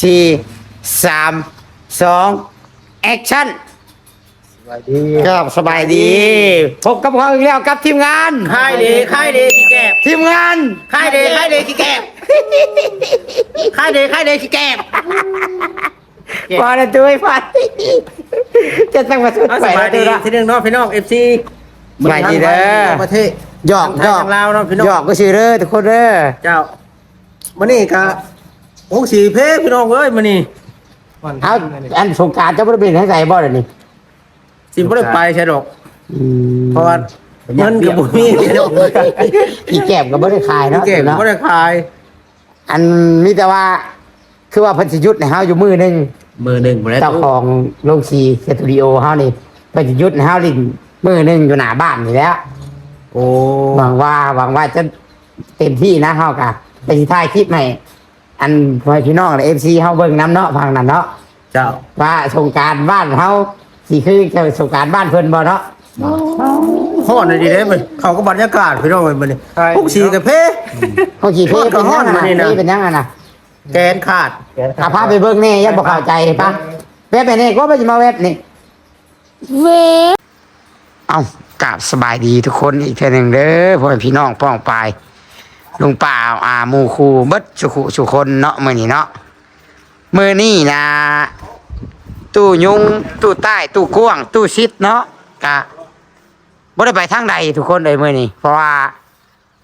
สี่สามสองแอคชั่นสวัสดีครับสบายดีพบกับเราอีกแล้วกับทีมงานค่ายดีค่ายดีขี้แกบทีมงานค่ายดีค่ายดีขี้แกบค่ายดีค่ายดีขี้แกบพอแล้วตัวไอ้ฟันจะต้องมาสุดเอาไปสบายแล้วดีตัวละที่หนึ่งเน้องพี่น้องเอฟซีสบายดีเด้อประเทศหยอกทางไทหยยอกทางลาวเนาะพี่น้องหยอกก็ชื่อเด้อทุกคนเด้อเจ้ามื่อนี้กะ วงสีเพพี่น้องเอ้ยมื่อนี้เอาอันสงกรารเจ้าบริเวณให้ใส่บ่เดี๋ยวนี้สิบ่ได้ไปใช่ดอกอืมเพราะว่าเงินกับบุมีพี่น้องอีแก้มก็บ่ได้ขายเนาะเก่งเนาะบ่ได้ขายอันมีแต่ว่า คือว่าเพันสิหยุทธ์ในเฮาอยู่มือหนึงมือหนึ่งบ่ได้เจ้าของโรงสีสตูดิโอเฮานี่เพันสิหยุทธ์ในเฮาลินมือหนึงอยู่หน้าบ้านนี่แหล้ว โอ้หวังว่าหวังว่าจะเต็มที่นะเฮากะไปสิถ่ายคลิปให้ อันพ่อพี่น้องและ FC เฮาเบิ่งนํเนาะฟังนั่นเนาะเจ้าว่าสงกรารบ้านเฮาสิคือจะสงกรารบ้านเพิ่นบ่เนาะฮ้อนดีเด้มันเขาก็บรรยากาศพี่น้องเอ้ยมื่อนี้พวกสีกับเพเฮาสิเทเป็นยังฮ้อนก็ฮ้อนไงนี่นะนี่เป็นยังไงน่ะแกนขาดอาพาไปเบิ่งแน่อยังบอกเข้าใจปะเว็บไปนี่ก็ไปจะมาเว็บนี่ เว็บเอากราบสบายดีทุกคนอีกเท่านึงเด้อพ่อแม่พี่น้องป้องปลาย ลุงป่าอาหมูครูเบิดสุขุสุคนเนาะมื้อนี้เนาะมื้อนี้นะตู้ยุงตู้ใต้ตู้กว้างตู้ซิดเนาะกะบ่ได้ไปทางใดทุกคนเลยมื้อนี้เพราะว่า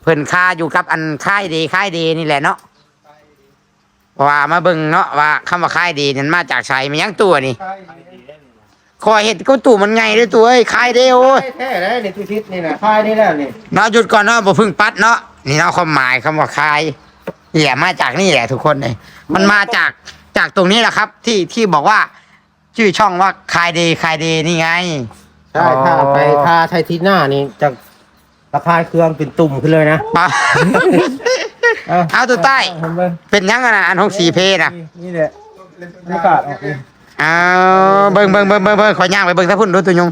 เพิ่นค่าอยู่กับอันค่ายดีค่ายดีนี่แหละเนาะว่ามาเบิ่งเนาะว่าคำว่าค่ายดีนั้นมาจากไสมันยังตัวนี่คอยเห็ดก็ตู่มันไงเด้อตัวเอ้ยค่ายเด้โอ้ยแท้เลยนี่ทุทิศนี่นะค่ายนี่แล้วนี่เนาะหยุดก่อนเนาะบ่เพึ่งปัดเนาะ นี่เนาะความหมายคำว่าค่ายนี่แหละมาจากนี่แหละทุกคนเลยมันมาจากจากตรงนี้แหละครับ ที่ที่บอกว่า ชื่อช่องว่าคายดีคายดีนี่ไง ใช่ถ้าเอาไปทาไทยทิศหน้านี่จะราคาเครื่องเป็นตุ่มขึ้นเลยนะปะ เอาตัวใต้เห็นไหมเป็นยังไงนะอันของสีเพนะนี่แหละบรรยากาศออกนี่เอาเบิ่งเบิ่งเบิ่งเบิ่งเบิ่งขอย่างไปเบิ่งถ้าพุ่นดูตัวยง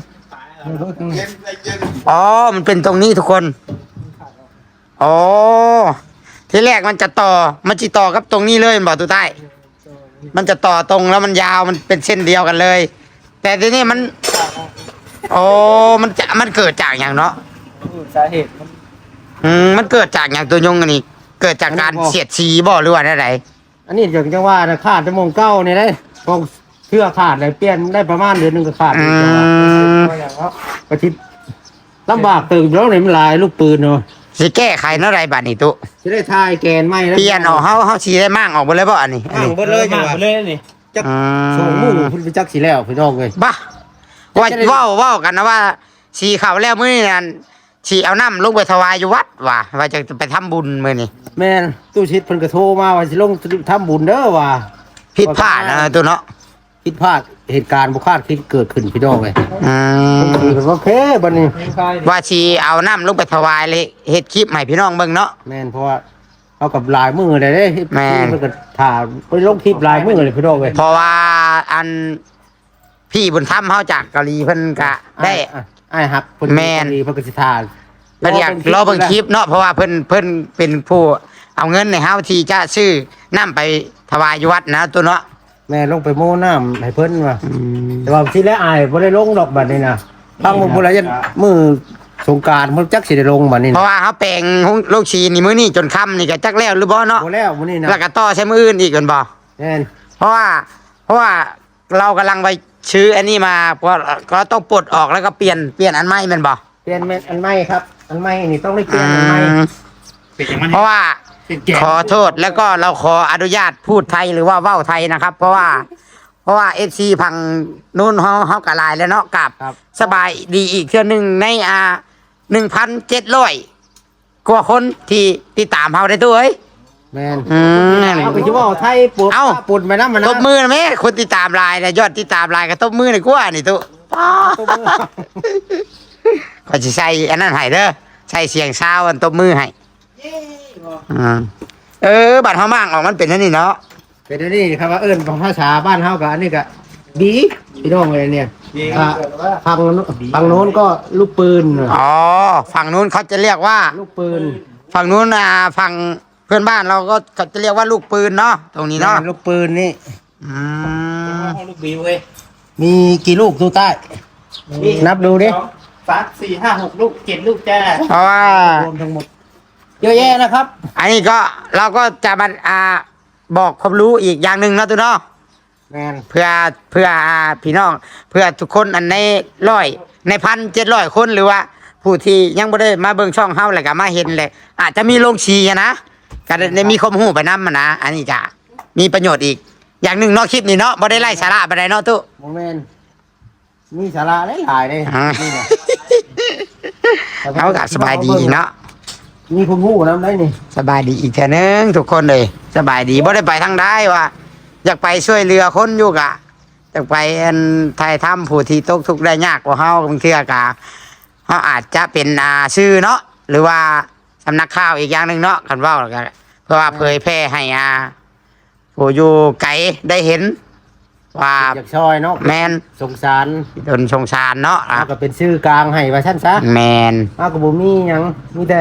อ๋อ มันเป็นตรงนี้ทุกคน อ๋อที่แรกมันจะต่อ มันจะต่อกับตรงนี้เลยมันบอกตัวใต้ มันจะต่อตรงแล้วมันยาวมันเป็นเส้นเดียวกันเลย แต่ทีนี้มันอ๋อมันจะมันเกิดจากอย่างเนาะสาเหตุมันอืมมันเกิดจากอย่างตัวยงอันนี้ เกิดจากการอันนี้บอกเสียดสีบ่หรือว่าอะไรอันนี้อย่างจังว่านะขาดจะมงเก้าเนี่ยได้พวกเชือกขาดเลยเปลี่ยนได้ประมาณเดือนหนึ่งก็ขาดอือีกแล้วมกระทิบลำบากตื่นแล้วเนี่ยมันหลายลูกปืนเนาะ สิแก้ไขเนาะไรบัดนี้ตุจะได้ทายแกนไม่แล้วเปลี่ยนออกเฮาเฮาสีได้มั่งออกไปเลยบ่อันนี้อันห่างนี้เบิดเลยจังหวะเลยนี่จักอืสองมหมู่คุณไปจักสีแล้วพี่น้องเลยบ้าว่าเว้าเว้ากันนะว่าสีเขาแล้วมื้อนี้นั่นสีเอาน้ำลงไปถวายอยู่วัดว่ะว่าจะไปทำบุญมื้อนี้แม่นตู้ชิดเพิ่นก็โทรมาว่าสิลงทำบุญเด้อว่าผิดพลาดนะตัวเนาะ ผิดพลาดเหตุการณ์บ่คาดคิดเกิดขึ้นพี่น้องเลยอืมคือเพิ่นว่าโอเคบัดนี้ ว่าสีเอาน้ำลงไปถวายเลยเฮ็ดคลิปให้พี่น้องเบิ่งเนาะ แม่นเพราะว่าเอากับหลายมือเลยเด้แม่นเพิ่นก็ถ่าไปลงคลิปหลายมือเลยพี่น้องเลยเพราะว่าอันพี่บุญธรรมเฮาจากเกาหลีเพิ่นก็ได้ อะอ้ายฮักเพิ่นแม่น ดีเพิ่นก็สิทานเพิ่นอยากรอเบิ่งคลิปเนาะเพราะว่าเพิ่นเพิ่นเป็นผู้เอาเงินในเฮาที่จะซื้อน้ำไปถวายอยู่วัดนะตัวเนาะ แม่ลงไปโม้น้ำให้เพิ่นว่าแต่ว่าที่แล้วอายบ่ได้ลงดอกบัดนี้นะฟังบ่บ่ละยันมือสงกรารเพิ่นจักสิได้ลงบัดนี้เพนะราะว่าเขาแปลงลูกชีนี่มื้อนี้จนค่ำนี่ก็จักแล้วหรือบ่เนาะบ่แล้วมื้อนี้นะแล้วก็ต่อใช้มืออื่นอีกกันบ่แม่นเพราะว่าเพราะว่าเรากำลังไปชื้ออันนี้มาก็ก็ต้องปลดออกแล้วก็เปลี่ยนเปลี่ยนอันใหม่แม่นบ่เปลี่ยนแม่นอันใหม่ครับ อันใหม่นี่ต้องได้เปลี่อืยนอันใหม่มเพราะว่า ขอโทษแล้วก็เราขออนุญาตพูดไทยหรือว่าเว้าไทยนะครับ เพราะว่า เพราะว่า FC พังนู่นเฮาเฮากะลายแล้วเนาะกับ ครับ สบายดีอีกเทื่อหนึงในอ่า1,700กว่าคนที่ติดตามเฮาได้ตัวเอ้ยแม่นอืม เอาไปสิว่าไทยปวดเอ้าปุ่นไปนำมันนะตบมือนะแม่คนติดตามลายนะยอดติดตามลายก็ตบมือหน่อยกว่านี่ตุ๊ป้าตบมือก็จะใส่อันนั้นให้เด้อใส่เสียงเช้าอันตบมือให้ อืมเออบัตรเฮามั่งออกมันเป็นอันนี้เนาะเป็นอันนี้ครับว่าเอิ้นของภาษาบ้านเฮากับอันนี้ก็ดีพี่น้องเลยเนี่ยอ่าฟังโน้นฟังโน้นก็ลูกปืนอ๋อฝั่งนู้นเขาจะเรียกว่า ลูกปืนฝั่งนู้นอ่าฝั่งเพื่อนบ้านเราก็จะเรียกว่าลูกปืนเนาะตรงนี้เนาะลูกปืนนี่อืมห้องลูกบิวเว้ยมีกี่ลูกตู้ใต้ นับดูดิสองสามสี่ห้าหกลูกเจ็ดลูกจ้าเพราะว่า รวมทั้งหมด เยอะแยะนะครับ อันนี้ก็เราก็จะมาอ่าบอกความรู้อีกอย่างหนึ่งเนาะตัวเนาะแมนเพื่อเพื่ออ่าพี่น้อง เพื่อทุกคนอันในร้อยในพันเจ็ดร้อยคนหรือว่า ผู้ที่ยังไม่ได้มาเบิ่งช่องเฮาแล้วก็มาเห็นเลย อาจจะมีลงชีอะนะก็ได้มีความรู้ไปนำมานะอันนี้จะมีประโยชน์อีก อย่างหนึ่งเนอกคลิปนี่เนาะบ่ได้ไล่สาระไปได้เนาะตุ โมเมนมีสาระหลายๆเลยอ่า นี่เนี่ยเอาก็สบายดีเนาะ มีคุณผู้นำได้นี่สบายดีอีกเท่านึงทุกคนเลย สบายดีบ่ได้ไปทางใดว่าอยากไปช่วยเรือคนอยู่กะอยากไปอันไทยถ้ำผู้ที่ตกทุกข์ได้ยากกว่าเฮาบางเทื่อกะเฮาอาจจะเป็นอาชื่อเนาะหรือว่าสำนักข่าวอีกอย่างหนึ่งเนาะกันเว่าแล้วก็เพื่อว่าเผยแพร่ให้อาผู้อยู่ไกลได้เห็น ว่าอยากซอยเนาะแมนสงสารโดนสงสารเนาะอะเอาก็เป็นชื่อกลางให้ว่าชั้นซะแมน เอาก็บ่มีหยังมีแต่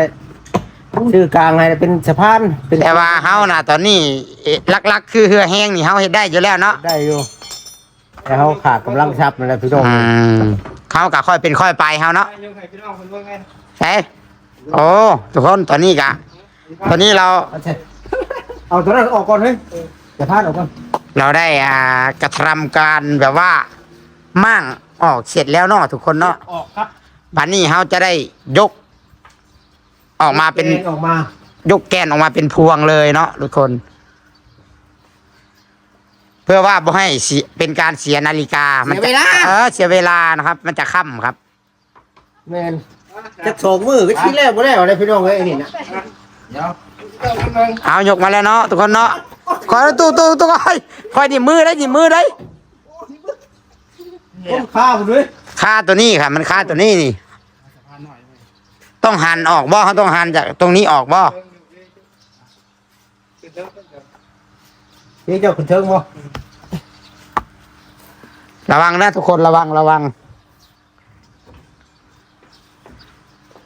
ชื่อกลางให้เป็นสะพานเป็นแต่ว่าเฮาน่ะตอนนี้เอ๊ะลักๆ คือเหือแห้งนี่เฮาเฮ็ดได้อยู่แล้วเนาะได้อยู่แต่เขาขาดกำลังทรัพย์นั่นแหละพี่น้องอืมเขาก็ค่อยเป็นค่อยไปเฮาเนาะยกให้พี่น้องคนเบิ่งไงใช่โอ้ทุกคนตอนนี้กะ ตอนนี้เราเอาเถอะเอาตัวนั้นออกก่อนเฮ้ยสะพานออกก่อนเราได้อ่ากระทำการแบบว่ามั่งออกเสร็จแล้วเนาะทุกคนเนาะออกครับ บัดนี้เฮาจะได้ยก ออกมาเป็นออกมายกแกนออกมาเป็นพวงเลยเนาะทุกคน เพื่อว่าบ่ให้เสียเป็นการเสียนาฬิกา มัจะเออเสียเวลานะครับ มันจะค่ำครับ แมนจะสองมือก็ชี้แล้วบ่ได้เอาได้พี่น้องเอ้ยไอ้นี่นะเดี๋ยวเจ้าคนเบิ่งเอายกมาแล้วเนาะทุกคนเนาะขอตู้ตู้ตู้คอยคอยดิมือได้ดิมือได้ ต้มข้าวด้วยค่าตัวนี้ครับมันค่าตัวนี้นี่ ต้องหันออกบ่เขาต้องหันจากตรงนี้ออกบ่นี่เจ้าคุณเชิงบ่ระวังนะทุกคนระวังระวัง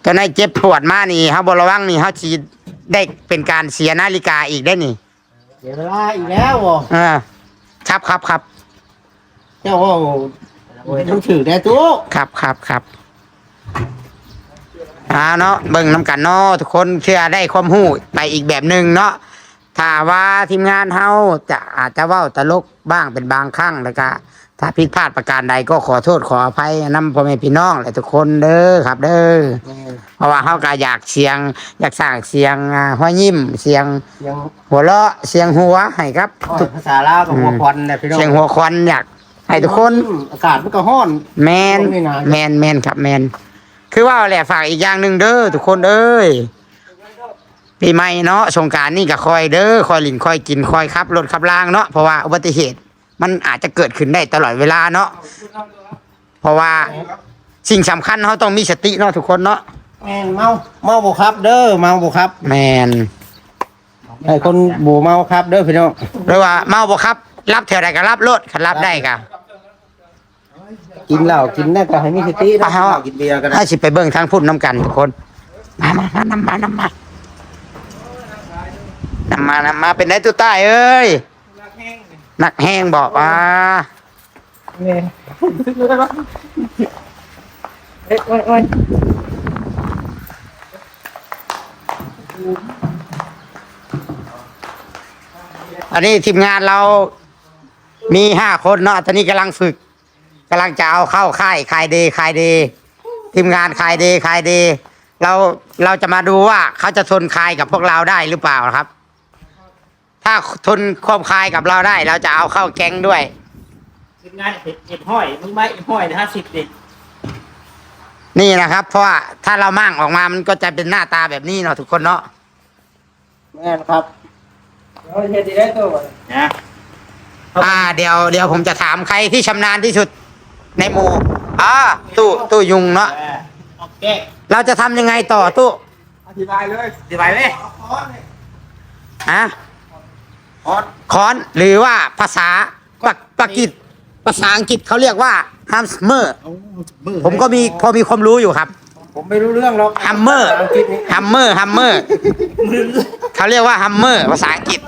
ก็ในเจ็บปวดมานี่เขาบระวังนี่เขาชีได้เป็นการเสียนาฬิกาอีกได้นี่เดี๋ยวเวลาอีกแล้วบ่เออครับครับครับเจ้าว่าโอ้ยต้องถือได้ตู้ครับครับครับ อ่าเนาะเบิ่งน้ำกันเนาะทุกคนเชื่อได้ความหู้ไปอีกแบบหนึ่งเนาะถ้าว่าทีมงานเฮาจะอาจจะเว้าตลกบ้างเป็นบางครั้งแล้วก็ถ้าผิดพลาดประการใดก็ขอโทษขออภัยนำพ่อแม่พี่น้องและทุกคนเด้อครับ เด้อเพราะว่าเฮาก็อยากเสียง อยากสร้างเสียงอ่าหัวยิ้ม เสียงยังหัวเราะเสียงหัวให้ครับอ้อยภาษาลาวกับหัวควันน่ะพี่น้องเสียงหัวควันอยากให้ทุกคนอากาศมันก็ร้อน แมนไม่นานแมนแมนครับแมน คือว่าแหละฝากอีกอย่างหนึ่งเด้อทุกคนเอ้ยปีใหม่เนาะสงกรารนี่ก็คอยเด้อคอยหลินคอยกินคอยขับรถขับรางเนาะเพราะว่าอุบัติเหตุมันอาจจะเกิดขึ้นได้ตลอดเวลาเนาะเพราะว่าสิ่งสำคัญเขาต้องมีสติเนาะทุกคนเนาะแม่นเมาเมาบ่ครับ เด้อเมาบ่ครับ แมนให้คนบ่เมาครับ เด้อพี่น้องหรือว่าเมาบ่ครับ รับเท่าใดก็รับรถคันรับได้ก็ กินเหล้ากินได้ก็ให้มีสติไปนะเฮากินเบียร์กันถ้าสิไปเบิ่งทางพุ่นน้ำกันทุกคน มามามานำมานำมานำมานำมาเป็นไดตัวใต้เอ้ยรักแห้งนี่นักแห้งบอกว่าเนี่ยซึกเลยปะเอ้ยโอ้ยโอ้ยอันนี้ทีมงานเรามีห้าคนเนาะตอนนี้กำลังฝึก กำลังจะเอาเข้าค่ายคายเดย์คายเดย์ทีมงานคายเดย์คายเดย์เราเราจะมาดูว่าเขาจะทนคายกับพวกเราได้หรือเปล่าครับ ถ้าทนความคายกับเราได้ เราจะเอาเข้าแก๊งด้วยทีมงานเห็ดเห็ดห้อยมึงไม่เห็ดห้อยนะห้าสิบดินี่นะครับ เพราะว่าถ้าเรามั่งออกมามันก็จะเป็นหน้าตาแบบนี้เนาะทุกคนเนาะแม่นครับเฮ้ยเฮ็ดดีได้ตัวนะอ่าเดี๋ยวเดี๋ยวผมจะถามใครที่ชำนาญที่สุด ในหมู่อ่าตู้ตู้ยุงเนาะเออออกแก้เราจะทำยังไงต่อตู้อธิบายเลยอธิบายเลยฮะออดค้อนหรือว่าภาษาปากปากิจภาษาอังกฤษเขาเรียกว่าฮัมเมอร์ผมก็มีพอมีความรู้อยู่ครับ ผมไม่รู้เรื่องหรอกฮัมเมอร์อังกฤษนี่ฮัมเมอร์ฮัมเมอร์เขาเรียกว่าฮัมเมอร์ภาษาอังกฤษ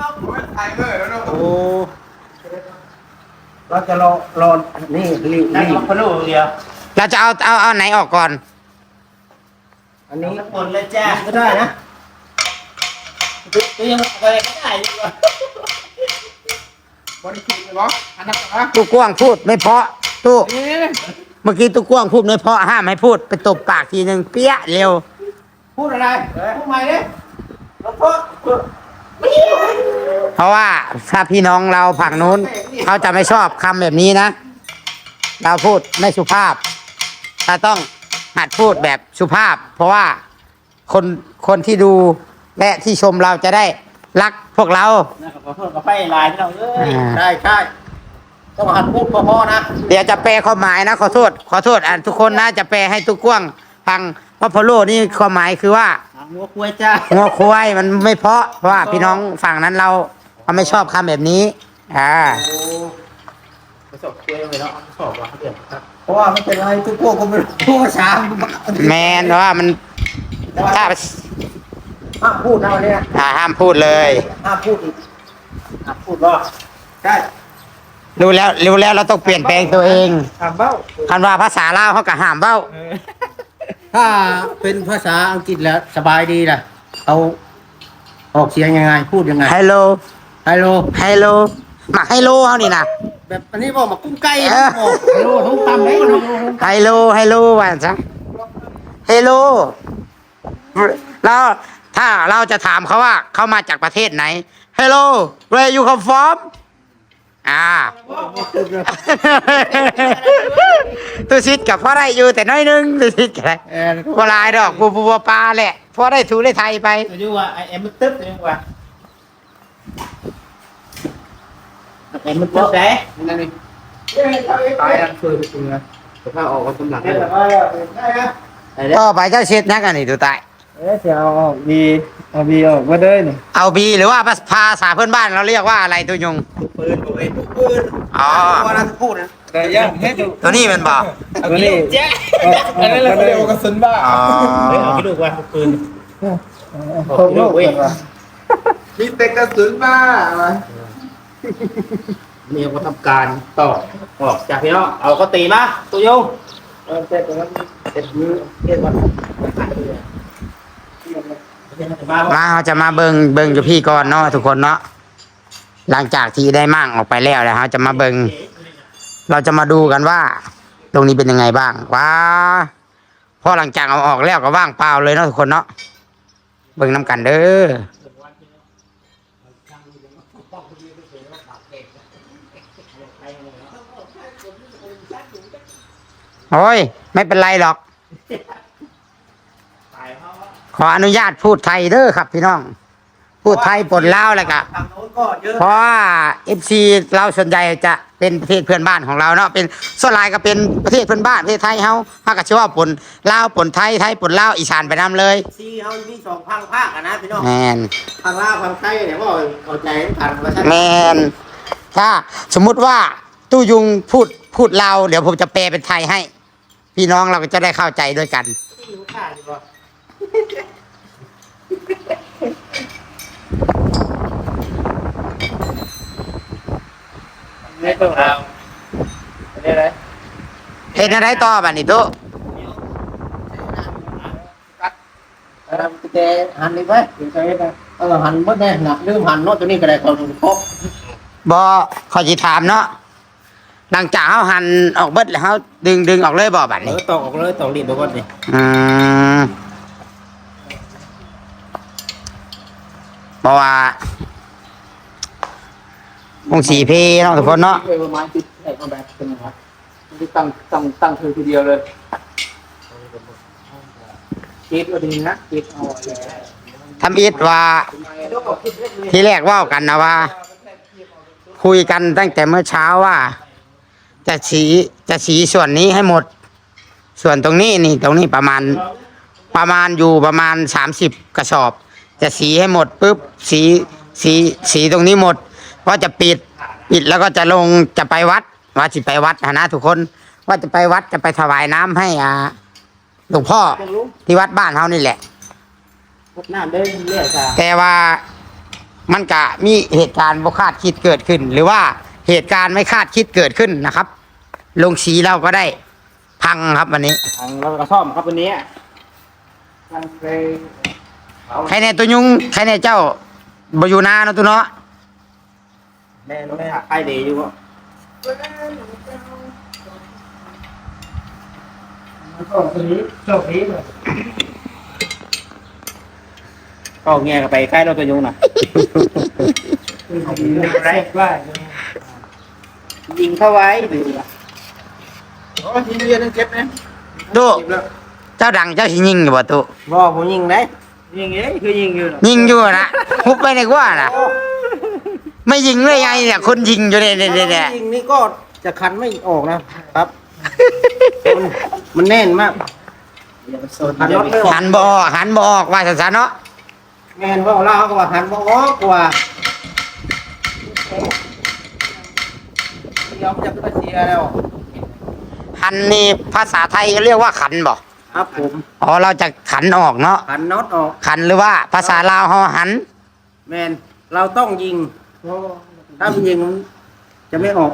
โอ้ เราจะรอรอนี่รีบนั่งรีรบถพะโล้เดียวเราจะเอาเอาเอาไหนออกก่อน อันนี้น้ำคนเลยจ้าก็ได้นะตัวยังอะไรก็ได้ดีกว่าบริสุทธิ์เลยเหรออันนั้นเหรอตู้กว้างพูดไม่เพราะตู้นี่เมื่อกี้ตู้กว้างพูดไม่เพราะห้ามให้พูดไปตบปากทีหนึ่งเปี้ยเร็ว พูดอะไร พูดใหม่ดิหลวงพ่อ เพราะว่าถ้าพี่น้องเราฝั่งนู้น เขาจะไม่ชอบคำแบบนี้นะ เราพูดไม่สุภาพเราต้องหัดพูดแบบสุภาพ เพราะว่าคนคนที่ดูและที่ชมเราจะได้รักพวกเราขอโทษกับไฟลายที่เราเอ้ยใช่ใช่ต้องหัดพูดพอๆนะ เดี๋ยวจะแปลความหมายนะ ขอโทษ ขอโทษอะทุกคนนะจะแปลให้ทุกกว้างฟัง ว่าพอโลนี่ความหมายคือว่าหัวคุยจ้างัวควายมันไม่เพราะ เพราะว่าพี่น้องฝั่งนั้นเราเขาไม่ชอบคำแบบนี้อ่าประสบคุยไปแล้วประสบว่าเดือดครับเพราะว่ามันเป็นอะไรทุกพวกก็ไม่รู้พูดภาษาแมนเพราะว่ามันถ้าห้ามพูดนะวันนี้อ่าห้ามพูดเลยห้ามพูดอีกอะพูดว่าใช่รู้แล้วรู้แล้วเราต้องเปลี่ยนแปลงตัวเองถามเบ้าคันว่าภาษาลาวเขาก็ห้ามเบ้า ถ้าเป็นภาษาอังกฤษแล้วสบายดีล่ะเอาออกเสียงยังไง พูดยังไงฮัลโหลฮัลโหลฮัลโหลมาฮัลโหลเขานี่นะ แบบอันนี้บอกมากุ้งไก่เออบอกฮัลโหลทุกตำเลยฮัลโหลฮัลโหลฮัลโหลว่าจ้ะฮัลโหลแล้วถ้าเราจะถามเขาว่าเขามาจากประเทศไหน Hello where you come from อ่าตัวซิดกับพ่อได้อยู่แต่น้อยหนึงตัวซิดกับเออก็ลายดอกปูปูปลาปลาแหละพอได้ถูได้ไทยไปตัวยูว่าไอเอ็มมันตึ๊บตัวยูว่าเอ็มมันตึ๊บไหนนั่นนี่ตายแล้วช่วยคุณนะแต่ถ้าออกก็สำหรับได้ไหมก็ไปเจ้าเช็ดนักอันนี้ตัวตายเอ๊ะจะเอาออกบี เอาบีออกมาเลยนี่เอาบีหรือว่าภาษาเพื่อนบ้านเราเรียกว่าอะไรตัวยงปืนโอ้ยปืนอ๋อว่าน่าจะพูดนะแต่ยังให้ดูตัวนี้มันบอกเอากิลูกแจ๊อันนั้นเราเรียกว่ากระสุนบ้าอ๋อเฮ้ยเอากิลูกว่าปืนเอากิลูกเว้ยมีแต่กระสุนบ้ามานี่เขาทำการต่อออกจากพี่น้องเอาก็ตีมาตัวยูเออเสร็จแล้วเสร็จมือเสร็จวัน มาเราจะมาเบิงเบิงอยู่พี่ก่อนเนาะทุกคนเนาะหลังจากที่ได้มั่งออกไปแล้วแล้วเราจะมาเบิงเราจะมาดูกันว่า ตรงนี้เป็นยังไงบ้างว้าพอหลังจากเอาออกแล้วก็ว่างเปล่าเลยเนาะทุกคนเนาะเบิงน้ำกันเด้อโอ้ย ไม่เป็นไรหรอก ออนุญาตพูดไทยเด้อครับพี่น้อง พูดไทยปนลาวเลยกะทางโน้นก็เยอะเพราะว่าเอฟซีเราส่วนใหญ่จะเป็นประเทศเพื่อนบ้านของเราเนาะเป็นส่วนหลายก็เป็นประเทศเพื่อนบ้านประเทศไทยเฮาเฮาก็ชื่อว่าปนลาวปนไทยไทยปนลาวอีสานไปนํเลยซีเฮามีสองพังภาคอะนะพี่น้องแมนพังลาวพังไทยเนี่ยว่าเข้าใจกันว่าแมนถ้าสมมุติว่าตู้ยุงพูดพูดลาวเดี๋ยวผมจะแปลเป็นไทยให้ พี่น้องเราก็จะได้เข้าใจด้วยกันไม่ต้อ งเอาได้เลยเห็นอะไรต่อบัดนี้ตู้เราจะหันนี่ไว้เออหันหมดแน่หนักลืมหันโน้ตตัวนี้ก็ได้คนพกบอขอจีถามเนาะหลังจากเขาหันออกเบิดแล้วเขาดึงดึงออกเลยบ่บัดเอนี้อตอกออกเลยตอกรีบไปก่อนดิอืมเพราะว่าคงสีเพเนาะทุกคนเนาะประมาณติดไอ้ก็แบบเป็นไงครับที่ตั้งตั้งตั้งคือทีเดียวเลยคิดว่าดีนะคิดเอาเลยทำอิดว่า ทีแรกเว่ากันนะว่า คุยกันตั้งแต่เมื่อเช้าว่า จะสีจะสีส่วนนี้ให้หมด ส่วนตรงนี้นี่ตรงนี้ประมาณประมาณอยู่ประมาณสามสิบกระสอบ จะสีให้หมดปุ๊บสีสีสีตรงนี้หมด ก็จะปิดปิดแล้วก็จะลงจะไปวัดว่าจะไปวัดนะทุกคนว่าจะไปวัดจะไปถวายน้ำให้อ่าหลวงพ่อที่วัดบ้านเฮานี่แหละพดน้ำได้เรื่อยจ้าแต่ว่ามันก็มีเหตุการณ์บ่คาดคิดเกิดขึ้น หรือว่าเหตุการณ์ไม่คาดคิดเกิดขึ้นนะครับ ลงสีเราก็ได้พังครับวันนี้ทางเราก็ซ่อมครับวันนี้ทางไปใครในตัวยุงใครในเจ้าบอยู่นาเนาะตัวเนาะ แม่แม่ใครดีอยู่บ่ก็แง่กันไปใกล้เราตัวยุงน่ะยิงเข้าไว้ดูล่ะโอ้ยิงเรียนนั่งเจ็บนะตัวเจ้าดังเจ้าสิยิงอยู่บ่ตัวบ่ผมยิงได้ยิงเอ้ยคือยิงอยู่น่ะยิงอยู่นะฮุบไปในกว่าน่ะ ไม่ยิงเลยไงเนี่ยคนยิงอยู่เนี่ยเนี่ยเนี่ยเนี่ยยิงนี่ก็จะคันไม่ออกนะครับ มันมันแน่นมาก หันรถไม่ออกหันบออกหันบออกว่าสันๆเนาะแม่นว่าเราก็ว่าหันบ่ออกกว่าเดี๋ยวมันจะเป็นเสียแล้ว หันนี่ภาษาไทยเรียกว่าขันบ่ครับผมอ๋อเราจะขันออกเนาะหันน็อตออก ขันหรือว่าภาษาลาวเฮาหัน แมนเราต้องยิง ถ้าไม่ยิงมันจะไม่ออก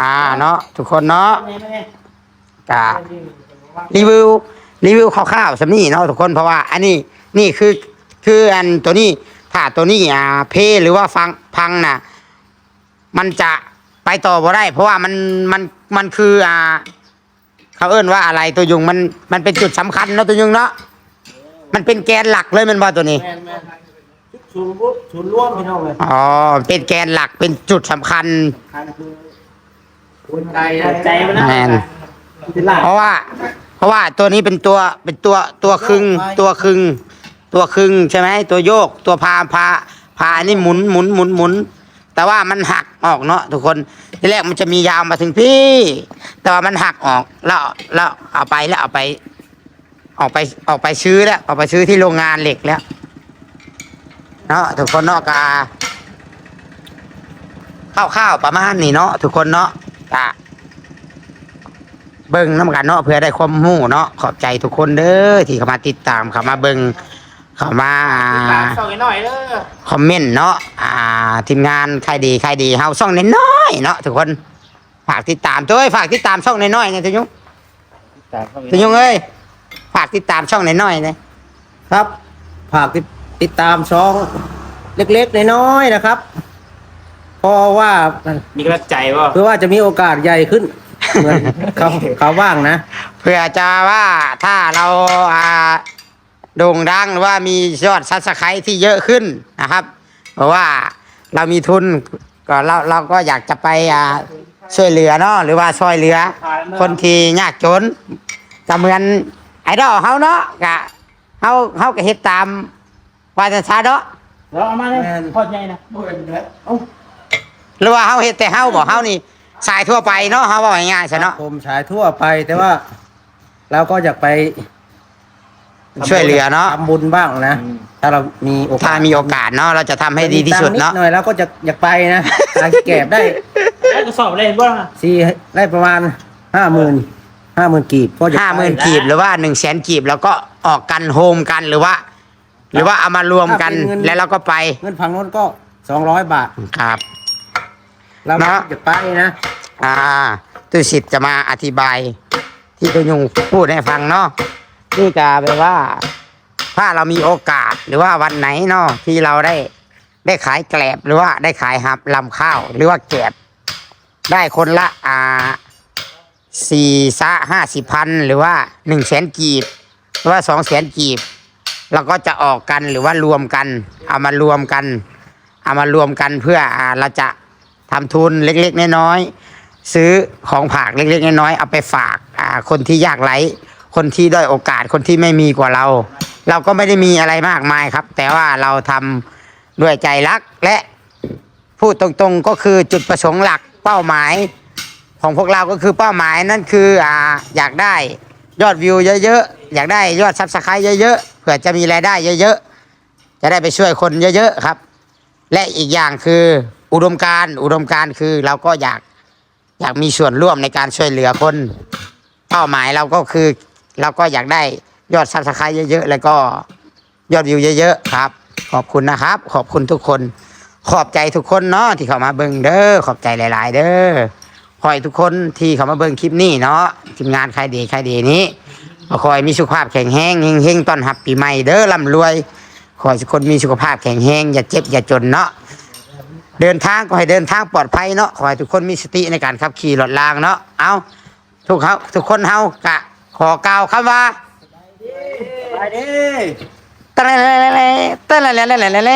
อ่าเนาะทุกคนเนาะกะรีวิวรีวิวคร่าวๆสำนี่เนาะทุกคนเพราะว่าอันนี้นี่คือคืออันตัวนี้ถ้าตัวนี้อ่าเพหรือว่าฟังพังนะมันจะไปต่อบ่ได้ เพราะว่ามันมัน มันคืออ่า เขาเอิ้นว่าอะไรตัวยุงมันมันเป็นจุดสำคัญเนาะตัวยุงเนาะมันเป็นแกนหลักเลยแมันบ่ตัวนี้ แมนแมนศูนย์ปุ๊บศูนย์ร่วมพี่น้องเลยอ๋อ เป็นแกนหลักเป็นจุดสำคัญ คันคือหัวใจใจมันนะแมน เป็นหลัก เพราะว่า เพราะว่าตัวนี้เป็นตัวเป็นตัวตัวครึ่งตัวครึ่งตัวครึ่งใช่ไหมตัวโยกตัวพาพาพาอันนี้หมุนหมุนหมุนหมุน แต่ว่ามันหักออกเนาะทุกคนทีแรกมันจะมียาวมาถึงพี่ แต่ว่ามันหักออกแล้วแล้วเอาไปแล้วเอาไป ออกไปออกไปซื้อแล้วออกไปซื้อที่โรงงานเหล็กแล้วเนาะทุกคนเนาะกาข้าวๆประมาณนี้เนาะทุกคนเนาะกะเบิ่งน้ำกันเนาะเพื่อได้ความรู้เนาะขอบใจทุกคนเด้อที่เข้ามาติดตามเข้ามาเบิ่ง เข้ามาตามช่องหน่อยเด้อคอมเมนต์เนาะอ่าทีมงานใครดีใครดีเฮาช่องน้อยๆเนาะทุกคนฝากติดตามด้วยฝากติดตามช่องน้อยๆนะทุกยุงทุกยุงเอ้ยฝากติดตามช่องน้อยๆนะครับฝากติดติดตามช่องเล็กๆน้อยๆนะครับเพราะว่ามีกำลังใจป่ะเพื่อว่าจะมีโอกาสใหญ่ขึ้นเหมือนเขาเขาว่างนะ เพื่อจะว่าถ้าเราอ่า โด่งดังหรือว่ามียอดซับสไครต์ที่เยอะขึ้นนะครับ เพราะว่าเรามีทุนก็เราเราก็อยากจะไปอ่าช่วยเหลือเนาะหรือว่าช่วยเหลือ คนที่ยากจนก็เหมือนไอดอลเฮาเนาะกะเฮาเฮาก็เฮ็ดตามวาจาชาเนาะแล้วเอามาเลยพอดใหญ่นะหรือว่าเฮาเฮ็ดแต่เฮาบ่เฮานี่สายทั่วไปเนาะเฮาว่าง่ายๆซะเนาะผมฉายทั่วไปแต่ว่า เราก็อยากไป ช่วยเหลือเนาะ ทำบุญบ้างนะ ถ้าเรามีโอกาถ้าสมีโอกาสเนาะเราจะทำให้ดีที่สุดเนาะตังค์หน่อยแล้วก็จะอยากไปนะทางแก็บได้แล้วก็สอบเลยบ่ล่ะสี่ได้ประมาณห้าหมื่นห้าหมื่นกีบก็จะไปห้าหมื่นกีบหรือว่าหนึ่งแสนกีบแล้วก็ออกกันโฮมกันหรือว่า หรือว่าเอามารวมกันแล้วเราก็ไปเงินพังโน้นก็สองร้อยบาท ครับ เราเนาะจะไปนะ อ่าตุสิทธิ์จะมาอธิบาย ที่ตุยุงพูดให้ฟังเนาะ นี่กาแปลว่า ถ้าเรามีโอกาสหรือว่าวันไหนเนาะที่เราได้ได้ขายแกลบหรือว่าได้ขายหับลำข้าว หรือว่าแกบได้คนละอ่าสี่ซะห้าสิบพันหรือว่าหนึ่งแสนกีบ หรือว่าสองแสนกีบเราก็จะออกกันหรือว่ารวมกัน เอามารวมกัน เอามารวมกันเพื่ออ่าเราจะทำทุนเล็กๆน้อยๆซื้อของผากเล็กๆน้อยๆเอาไปฝากอ่าคนที่ยากไร้ คนที่ด้อยโอกาสคนที่ไม่มีกว่าเรา เราก็ไม่ได้มีอะไรมากมายครับ แต่ว่าเราทำด้วยใจรักและพูดตรงๆก็คือจุดประสงค์หลักเป้าหมาย ของพวกเราก็คือเป้าหมายนั่นคืออ่าอยากได้ยอดวิวเยอะๆอยากได้ยอดซับสไครต์เยอะๆเผื่อจะมีรายได้เยอะๆจะได้ไปช่วยคนเยอะๆครับ และอีกอย่างคืออุดมการอุดมการคือเราก็อยากอยากมีส่วนร่วมในการช่วยเหลือคน เป้าหมายเราก็คือ เราก็อยากได้ยอดซับสไครต์เยอะๆ แล้วก็ยอดวิวเยอะๆครับ ขอบคุณนะครับ ขอบคุณทุกคน ขอบใจทุกคนเนาะที่เข้ามาเบิ่งเด้อขอบใจหลาย ๆ เด้อขอให้ทุกคนที่เข้ามาเบิ่งคลิปนี้เนาะทีมงานใครดีใครดีนี้ขอให้มีสุขภาพแข็งแรงเฮงๆต้อนรับปีใหม่เด้อร่ำรวยขอให้ทุกคนมีสุขภาพแข็งแรงอย่าเจ็บอย่าจนเนาะเดินทางก็ให้เดินทางปลอดภัยเนาะขอให้ทุกคนมีสติในการขับขี่รถรางเนาะเอาทุกเขาทุกคนเฮากะ ขอกล่าวคำว่าไปดิตะเลเลเลเลตะเลเลเลเลเล